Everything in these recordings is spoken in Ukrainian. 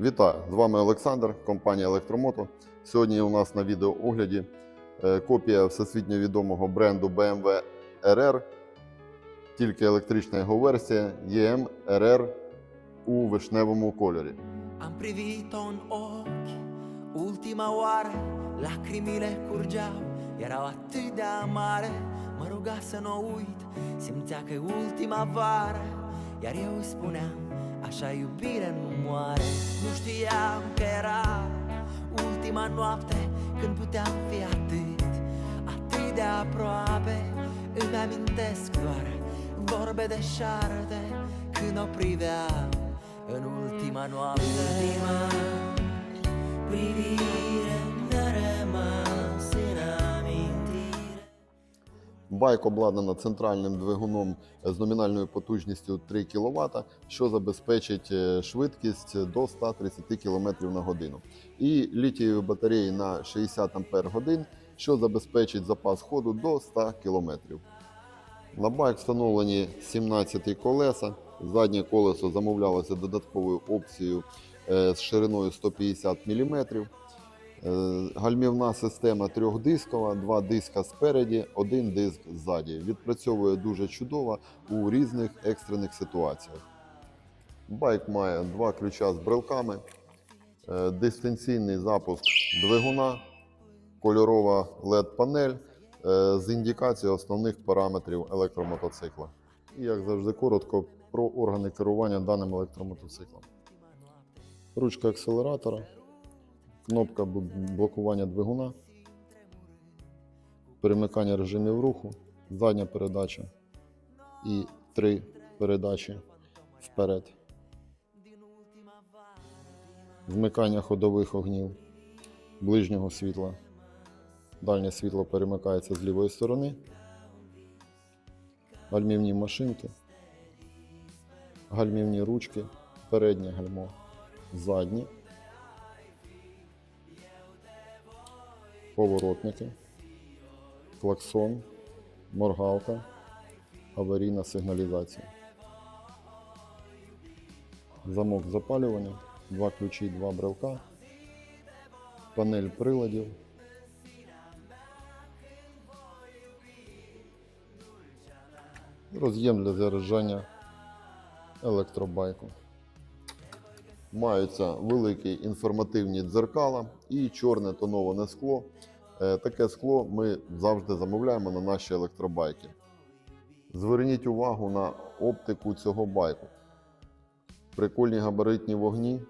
Вітаю! З вами Олександр, компанія Електромото. Сьогодні у нас на відеоогляді е, копія всесвітньо відомого бренду BMW RR, тільки електрична його версія EM RR у вишневому кольорі. Am așa iubire nu moare. Nu știam că era ultima noapte, când puteam fi atât, atât de aproape, îmi amintesc doar vorbe de șarpe, când o priveam în ultima noapte. Ultima privire mi-a rămas Байк обладнана центральним двигуном з номінальною потужністю 3 кВт, що забезпечить е, швидкість до 130 км на годину. І літієві батареї на 60 Ах, що забезпечить запас ходу до 100 км. На байк встановлені 17 колеса. Заднє колесо замовлялося додатковою опцією е, з шириною 150 мм. Е, Гальмівна система трьохдискова, два диска спереді, один диск ззаді. Відпрацьовує дуже чудово у різних екстрених ситуаціях. Байк має два ключа з брелками, е, дистанційний запуск двигуна, кольорова LED-панель е, з індикацією основних параметрів електромотоцикла. І як завжди, коротко про органи керування даним електромотоциклом. Ручка акселератора, кнопка блокування двигуна, перемикання режимів руху, задня передача і три передачі вперед. Вмикання ходових огнів, ближнього світла. Дальнє світло перемикається з лівої сторони. Гальмівні машинки, гальмівні ручки, переднє гальмо, заднє, поворотники, клаксон, моргалка, аварійна сигналізація. Замок запалювання, два ключі, два брелка, панель приладів. Роз'єм для заряджання електробайку. Маються великі інформативні дзеркала і чорне тоноване скло. Е, Таке скло ми завжди замовляємо на наші електробайки. Зверніть увагу на оптику цього байку. Прикольні габаритні вогні,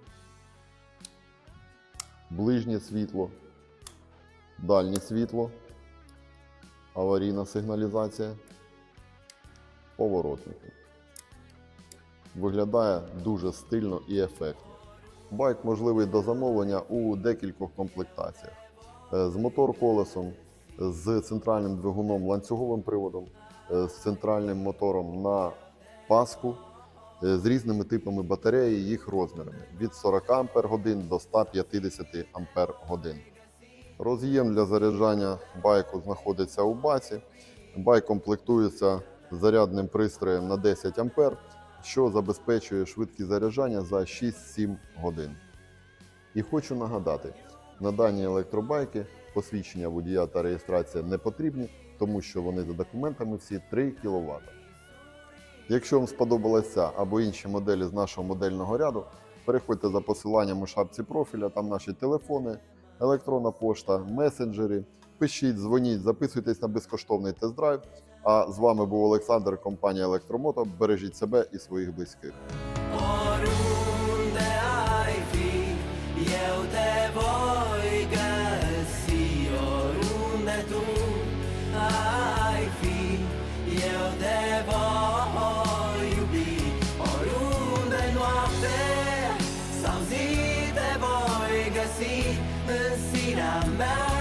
ближнє світло, дальнє світло, аварійна сигналізація, поворотники. Виглядає дуже стильно і ефектно. Байк можливий до замовлення у декількох комплектаціях: Е, з мотор-колесом, з центральним двигуном ланцюговим приводом, е, з центральним мотором на паску, е, з різними типами батареї, їх розмірами від 40 Ах до 150 Ах. Роз'єм для заряджання байку знаходиться у баці. Байк комплектується зарядним пристроєм на 10 А, що забезпечує швидкість заряджання за 6-7 годин. І хочу нагадати, на дані електробайки посвідчення водія та реєстрація не потрібні, тому що вони за документами всі 3 кВт. Якщо вам сподобалася або інші моделі з нашого модельного ряду, переходьте за посиланням у шапці профіля, там наші телефони, електронна пошта, месенджери. Пишіть, дзвоніть, записуйтесь на безкоштовний тест-драйв. А з вами був Олександр, компанія Електромото. Бережіть себе і своїх близьких. my mouth.